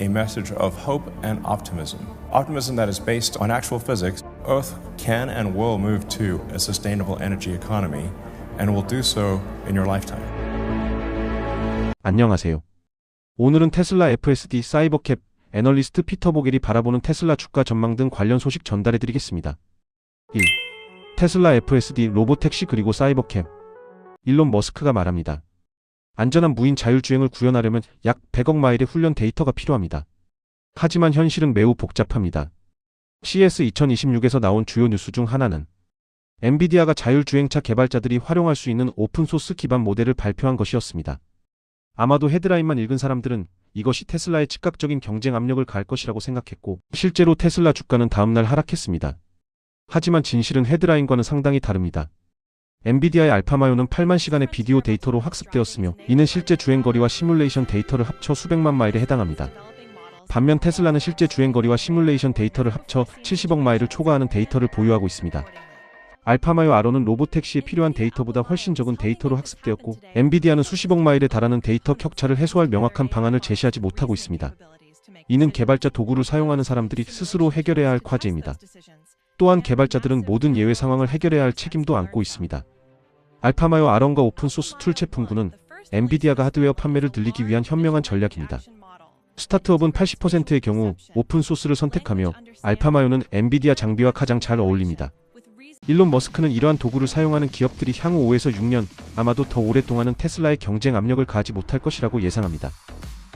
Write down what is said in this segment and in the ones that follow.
a message of hope and optimism. Optimism that is based on actual physics. Earth can and will move to a sustainable energy economy and will do so in your lifetime. 안녕하세요. 오늘은 테슬라 FSD 사이버캡 애널리스트 피터 보겔이 바라보는 테슬라 주가 전망 등 관련 소식 전달해 드리겠습니다. 1. 테슬라 FSD 로보택시 그리고 사이버캡 일론 머스크가 말합니다. 안전한 무인 자율주행을 구현하려면 약 100억 마일의 훈련 데이터가 필요합니다. 하지만 현실은 매우 복잡합니다. CS 2026에서 나온 주요 뉴스 중 하나는 엔비디아가 자율주행차 개발자들이 활용할 수 있는 오픈소스 기반 모델을 발표한 것이었습니다. 아마도 헤드라인만 읽은 사람들은 이것이 테슬라의 즉각적인 경쟁 압력을 가할 것이라고 생각했고, 실제로 테슬라 주가는 다음날 하락했습니다. 하지만 진실은 헤드라인과는 상당히 다릅니다. 엔비디아의 알파마요는 8만 시간의 비디오 데이터로 학습되었으며, 이는 실제 주행거리와 시뮬레이션 데이터를 합쳐 수백만 마일에 해당합니다. 반면 테슬라는 실제 주행거리와 시뮬레이션 데이터를 합쳐 70억 마일을 초과하는 데이터를 보유하고 있습니다. 알파마요 아로는 로보택시에 필요한 데이터보다 훨씬 적은 데이터로 학습되었고 엔비디아는 수십억 마일에 달하는 데이터 격차를 해소할 명확한 방안을 제시하지 못하고 있습니다. 이는 개발자 도구를 사용하는 사람들이 스스로 해결해야 할 과제입니다. 또한 개발자들은 모든 예외 상황을 해결해야 할 책임도 안고 있습니다. 알파마요 아론과 오픈소스 툴 제품군은 엔비디아가 하드웨어 판매를 늘리기 위한 현명한 전략입니다. 스타트업은 80%의 경우 오픈소스를 선택하며 알파마요는 엔비디아 장비와 가장 잘 어울립니다. 일론 머스크는 이러한 도구를 사용하는 기업들이 향후 5에서 6년, 아마도 더 오랫동안은 테슬라의 경쟁 압력을 가하지 못할 것이라고 예상합니다.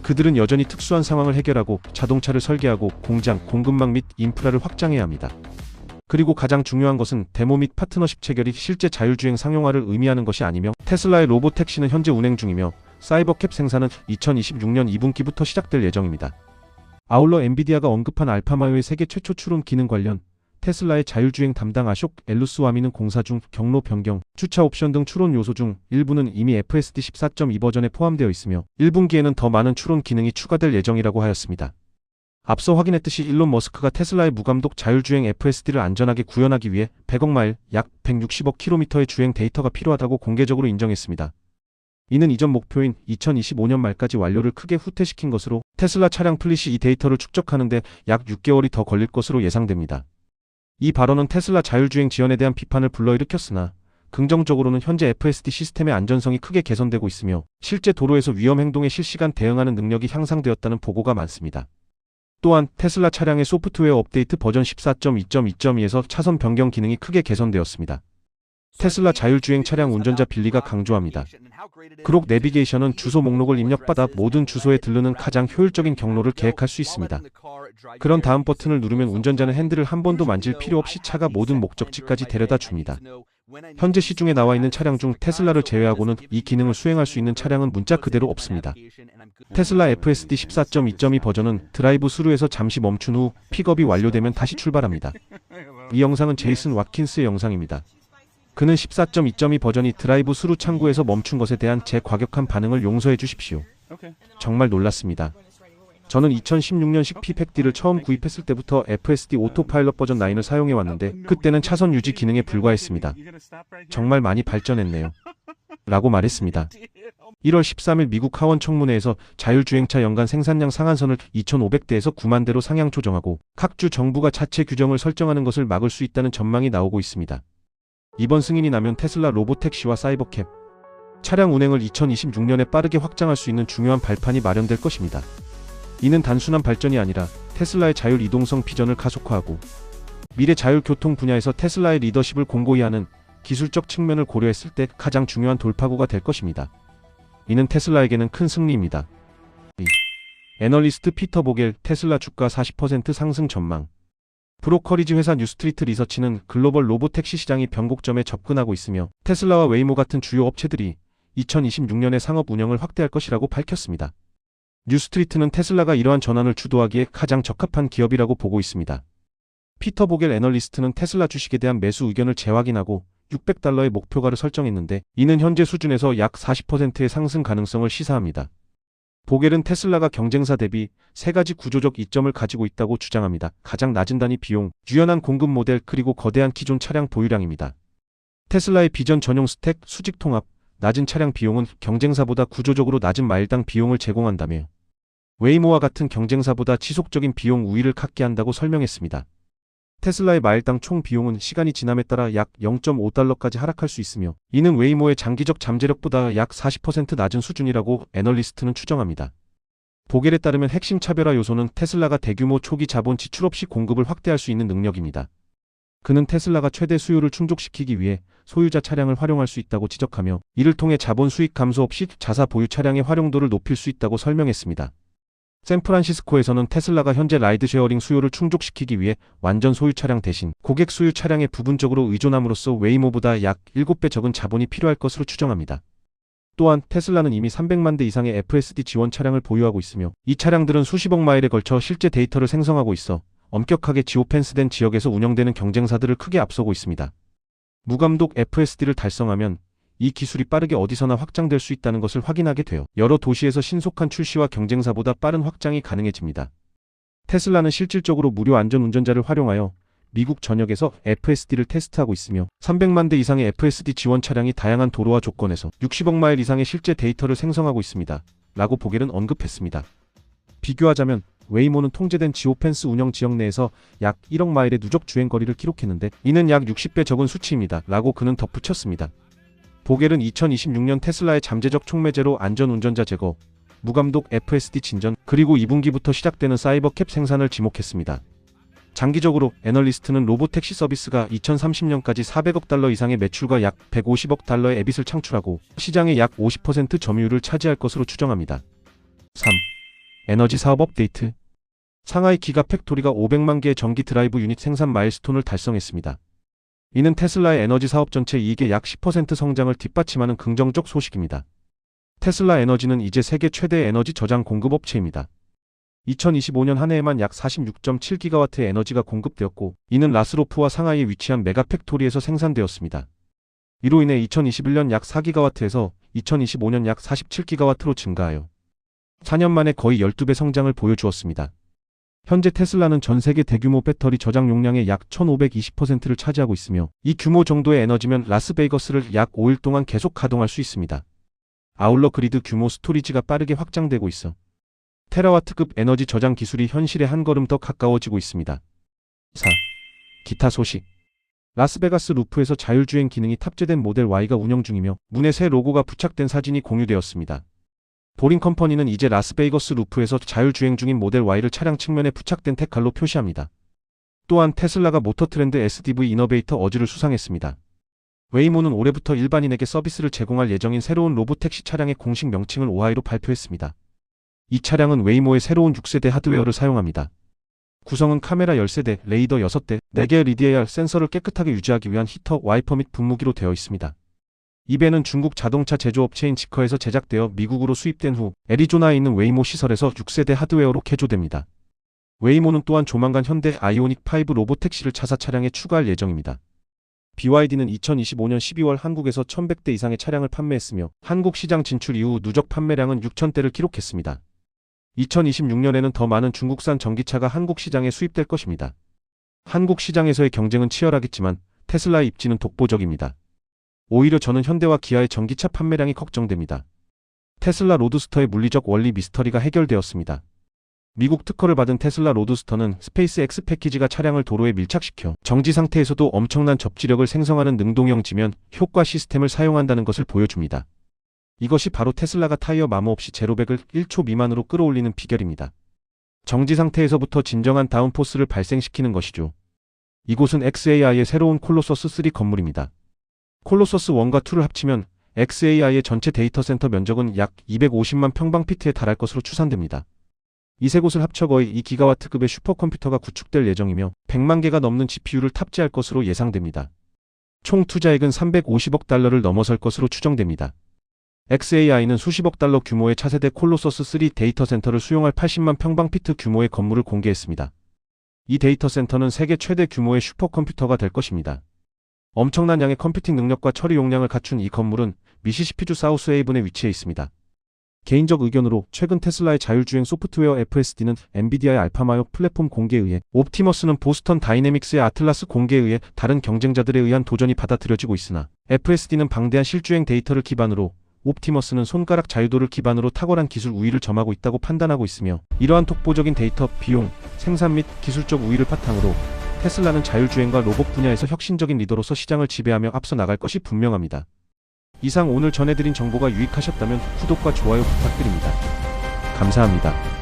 그들은 여전히 특수한 상황을 해결하고 자동차를 설계하고 공장, 공급망 및 인프라를 확장해야 합니다. 그리고 가장 중요한 것은 데모 및 파트너십 체결이 실제 자율주행 상용화를 의미하는 것이 아니며 테슬라의 로보택시는 현재 운행 중이며 사이버캡 생산은 2026년 2분기부터 시작될 예정입니다. 아울러 엔비디아가 언급한 알파마요의 세계 최초 추론 기능 관련 테슬라의 자율주행 담당 아숍 엘루스와미는 공사 중 경로 변경, 주차 옵션 등 추론 요소 중 일부는 이미 FSD 14.2 버전에 포함되어 있으며 1분기에는 더 많은 추론 기능이 추가될 예정이라고 하였습니다. 앞서 확인했듯이 일론 머스크가 테슬라의 무감독 자율주행 FSD를 안전하게 구현하기 위해 100억 마일, 약 160억 킬로미터의 주행 데이터가 필요하다고 공개적으로 인정했습니다. 이는 이전 목표인 2025년 말까지 완료를 크게 후퇴시킨 것으로 테슬라 차량 플릿이 이 데이터를 축적하는데 약 6개월이 더 걸릴 것으로 예상됩니다. 이 발언은 테슬라 자율주행 지원에 대한 비판을 불러일으켰으나 긍정적으로는 현재 FSD 시스템의 안전성이 크게 개선되고 있으며 실제 도로에서 위험 행동에 실시간 대응하는 능력이 향상되었다는 보고가 많습니다. 또한 테슬라 차량의 소프트웨어 업데이트 버전 14.2.2.2에서 차선 변경 기능이 크게 개선되었습니다. 테슬라 자율주행 차량 운전자 빌리가 강조합니다. 그록 내비게이션은 주소 목록을 입력받아 모든 주소에 들르는 가장 효율적인 경로를 계획할 수 있습니다. 그런 다음 버튼을 누르면 운전자는 핸들을 한 번도 만질 필요 없이 차가 모든 목적지까지 데려다 줍니다. 현재 시중에 나와 있는 차량 중 테슬라를 제외하고는 이 기능을 수행할 수 있는 차량은 문자 그대로 없습니다. 테슬라 FSD 14.2.2 버전은 드라이브 스루에서 잠시 멈춘 후 픽업이 완료되면 다시 출발합니다. 이 영상은 제이슨 왓킨스의 영상입니다. 그는 14.2.2 버전이 드라이브 스루 창구에서 멈춘 것에 대한 제 과격한 반응을 용서해 주십시오. 정말 놀랐습니다. 저는 2016년식 P100D를 처음 구입했을 때부터 FSD 오토파일럿 버전 9을 사용해 왔는데 그때는 차선 유지 기능에 불과했습니다. 정말 많이 발전했네요. 라고 말했습니다. 1월 13일 미국 하원 청문회에서 자율주행차 연간 생산량 상한선을 2,500대에서 9만 대로 상향 조정하고 각주 정부가 자체 규정을 설정하는 것을 막을 수 있다는 전망이 나오고 있습니다. 이번 승인이 나면 테슬라 로보택시와 사이버캡, 차량 운행을 2026년에 빠르게 확장할 수 있는 중요한 발판이 마련될 것입니다. 이는 단순한 발전이 아니라 테슬라의 자율 이동성 비전을 가속화하고 미래 자율 교통 분야에서 테슬라의 리더십을 공고히 하는 기술적 측면을 고려했을 때 가장 중요한 돌파구가 될 것입니다. 이는 테슬라에게는 큰 승리입니다. 2. 애널리스트 피터 보겔 테슬라 주가 40% 상승 전망 브로커리지 회사 뉴스트리트 리서치는 글로벌 로보택시 시장이 변곡점에 접근하고 있으며 테슬라와 웨이모 같은 주요 업체들이 2026년에 상업 운영을 확대할 것이라고 밝혔습니다. 뉴스트리트는 테슬라가 이러한 전환을 주도하기에 가장 적합한 기업이라고 보고 있습니다. 피터 보겔 애널리스트는 테슬라 주식에 대한 매수 의견을 재확인하고 600달러의 목표가를 설정했는데 이는 현재 수준에서 약 40%의 상승 가능성을 시사합니다. 보겔은 테슬라가 경쟁사 대비 세 가지 구조적 이점을 가지고 있다고 주장합니다. 가장 낮은 단위 비용, 유연한 공급 모델 그리고 거대한 기존 차량 보유량입니다. 테슬라의 비전 전용 스택, 수직 통합, 낮은 차량 비용은 경쟁사보다 구조적으로 낮은 마일당 비용을 제공한다며 웨이모와 같은 경쟁사보다 지속적인 비용 우위를 갖게 한다고 설명했습니다. 테슬라의 마일당 총 비용은 시간이 지남에 따라 약 0.5달러까지 하락할 수 있으며 이는 웨이모의 장기적 잠재력보다 약 40% 낮은 수준이라고 애널리스트는 추정합니다. 보겔에 따르면 핵심 차별화 요소는 테슬라가 대규모 초기 자본 지출 없이 공급을 확대할 수 있는 능력입니다. 그는 테슬라가 최대 수요를 충족시키기 위해 소유자 차량을 활용할 수 있다고 지적하며 이를 통해 자본 수익 감소 없이 자사 보유 차량의 활용도를 높일 수 있다고 설명했습니다. 샌프란시스코에서는 테슬라가 현재 라이드 쉐어링 수요를 충족시키기 위해 완전 소유 차량 대신 고객 수유 차량에 부분적으로 의존함으로써 웨이모보다 약 7배 적은 자본이 필요할 것으로 추정합니다. 또한 테슬라는 이미 300만 대 이상의 FSD 지원 차량을 보유하고 있으며 이 차량들은 수십억 마일에 걸쳐 실제 데이터를 생성하고 있어 엄격하게 지오펜스된 지역에서 운영되는 경쟁사들을 크게 앞서고 있습니다. 무감독 FSD를 달성하면 이 기술이 빠르게 어디서나 확장될 수 있다는 것을 확인하게 되어 여러 도시에서 신속한 출시와 경쟁사보다 빠른 확장이 가능해집니다. 테슬라는 실질적으로 무료 안전 운전자를 활용하여 미국 전역에서 FSD를 테스트하고 있으며 300만 대 이상의 FSD 지원 차량이 다양한 도로와 조건에서 60억 마일 이상의 실제 데이터를 생성하고 있습니다. 라고 보겔은 언급했습니다. 비교하자면 웨이모는 통제된 지오펜스 운영 지역 내에서 약 1억 마일의 누적 주행 거리를 기록했는데 이는 약 60배 적은 수치입니다. 라고 그는 덧붙였습니다. 보겔은 2026년 테슬라의 잠재적 촉매제로 안전운전자 제거, 무감독 FSD 진전, 그리고 2분기부터 시작되는 사이버캡 생산을 지목했습니다. 장기적으로 애널리스트는 로보택시 서비스가 2030년까지 400억 달러 이상의 매출과 약 150억 달러의 에빗을 창출하고 시장의 약 50% 점유율을 차지할 것으로 추정합니다. 3. 에너지 사업 업데이트 상하이 기가 팩토리가 500만 개의 전기 드라이브 유닛 생산 마일스톤을 달성했습니다. 이는 테슬라의 에너지 사업 전체 이익의 약 10% 성장을 뒷받침하는 긍정적 소식입니다. 테슬라 에너지는 이제 세계 최대 에너지 저장 공급 업체입니다. 2025년 한 해에만 약 46.7기가와트의 에너지가 공급되었고 이는 라스로프와 상하이에 위치한 메가팩토리에서 생산되었습니다. 이로 인해 2021년 약 4기가와트에서 2025년 약 47기가와트로 증가하여 4년 만에 거의 12배 성장을 보여주었습니다. 현재 테슬라는 전 세계 대규모 배터리 저장 용량의 약 1520%를 차지하고 있으며 이 규모 정도의 에너지면 라스베이거스를 약 5일 동안 계속 가동할 수 있습니다. 아울러 그리드 규모 스토리지가 빠르게 확장되고 있어 테라와트급 에너지 저장 기술이 현실에 한 걸음 더 가까워지고 있습니다. 4. 기타 소식 라스베가스 루프에서 자율주행 기능이 탑재된 모델 Y가 운영 중이며 문에 새 로고가 부착된 사진이 공유되었습니다. 보링 컴퍼니는 이제 라스베이거스 루프에서 자율주행 중인 모델 Y를 차량 측면에 부착된 택칼로 표시합니다. 또한 테슬라가 모터트렌드 SDV 이너베이터 어즈를 수상했습니다. 웨이모는 올해부터 일반인에게 서비스를 제공할 예정인 새로운 로보택시 차량의 공식 명칭을 오하이로 발표했습니다. 이 차량은 웨이모의 새로운 6세대 하드웨어를 사용합니다. 구성은 카메라 10세대, 레이더 6대, 4개의 리디에알 센서를 깨끗하게 유지하기 위한 히터, 와이퍼 및 분무기로 되어 있습니다. 이 배는 중국 자동차 제조업체인 지커에서 제작되어 미국으로 수입된 후 애리조나에 있는 웨이모 시설에서 6세대 하드웨어로 개조됩니다. 웨이모는 또한 조만간 현대 아이오닉 5 로보택시를 차사 차량에 추가할 예정입니다. BYD는 2025년 12월 한국에서 1100대 이상의 차량을 판매했으며 한국 시장 진출 이후 누적 판매량은 6000대를 기록했습니다. 2026년에는 더 많은 중국산 전기차가 한국 시장에 수입될 것입니다. 한국 시장에서의 경쟁은 치열하겠지만 테슬라의 입지는 독보적입니다. 오히려 저는 현대와 기아의 전기차 판매량이 걱정됩니다. 테슬라 로드스터의 물리적 원리 미스터리가 해결되었습니다. 미국 특허를 받은 테슬라 로드스터는 스페이스 X 패키지가 차량을 도로에 밀착시켜 정지 상태에서도 엄청난 접지력을 생성하는 능동형 지면 효과 시스템을 사용한다는 것을 보여줍니다. 이것이 바로 테슬라가 타이어 마모 없이 제로백을 1초 미만으로 끌어올리는 비결입니다. 정지 상태에서부터 진정한 다운포스를 발생시키는 것이죠. 이곳은 XAI의 새로운 콜로서스 3 건물입니다. 콜로서스 1과 2를 합치면 XAI의 전체 데이터 센터 면적은 약 250만 평방피트에 달할 것으로 추산됩니다. 이 세 곳을 합쳐 거의 2기가와트급의 슈퍼컴퓨터가 구축될 예정이며 100만 개가 넘는 GPU를 탑재할 것으로 예상됩니다. 총 투자액은 350억 달러를 넘어설 것으로 추정됩니다. XAI는 수십억 달러 규모의 차세대 콜로서스 3 데이터 센터를 수용할 80만 평방피트 규모의 건물을 공개했습니다. 이 데이터 센터는 세계 최대 규모의 슈퍼컴퓨터가 될 것입니다. 엄청난 양의 컴퓨팅 능력과 처리 용량을 갖춘 이 건물은 미시시피주 사우스 헤이븐에 위치해 있습니다. 개인적 의견으로 최근 테슬라의 자율주행 소프트웨어 FSD는 엔비디아의 알파마요 플랫폼 공개에 의해 옵티머스는 보스턴 다이내믹스의 아틀라스 공개에 의해 다른 경쟁자들에 의한 도전이 받아들여지고 있으나 FSD는 방대한 실주행 데이터를 기반으로 옵티머스는 손가락 자유도를 기반으로 탁월한 기술 우위를 점하고 있다고 판단하고 있으며 이러한 독보적인 데이터, 비용, 생산 및 기술적 우위를 바탕으로 테슬라는 자율주행과 로봇 분야에서 혁신적인 리더로서 시장을 지배하며 앞서 나갈 것이 분명합니다. 이상 오늘 전해드린 정보가 유익하셨다면 구독과 좋아요 부탁드립니다. 감사합니다.